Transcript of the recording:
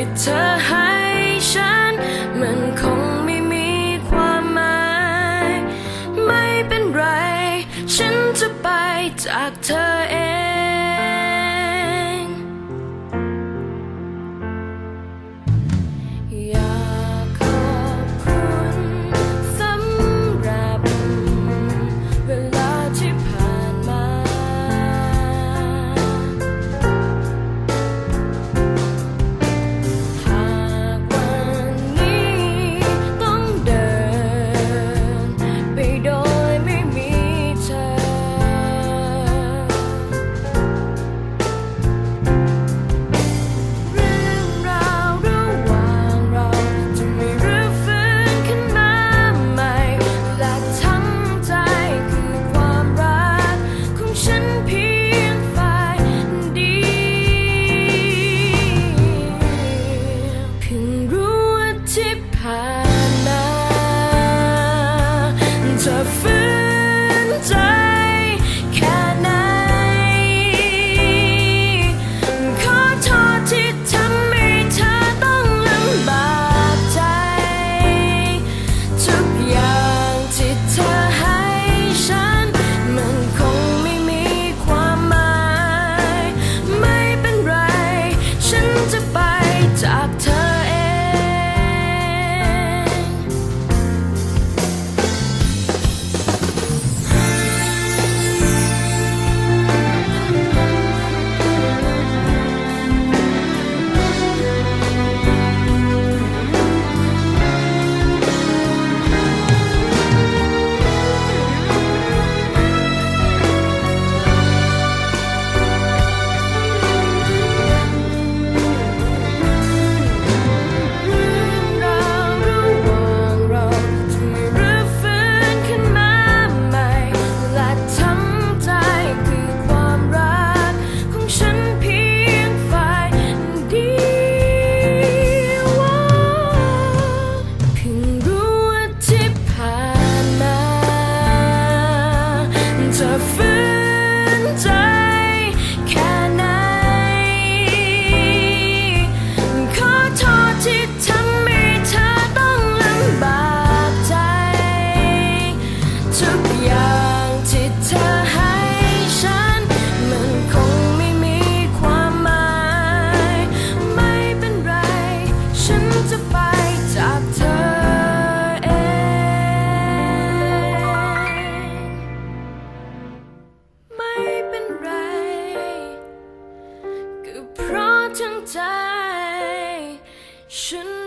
ที่เธอให้ฉัน มันคงไม่มีความหมาย ไม่เป็นไร ฉันจะไปจากเธอเอง รู้ว่าที่ผ่านมาจะฟื้ อย่างที่เธอให้ฉัน มันคงไม่มีความหมาย ไม่เป็นไร ฉันจะไปจากเธอเอง ไม่เป็นไร ก็เพราะทั้งใจฉัน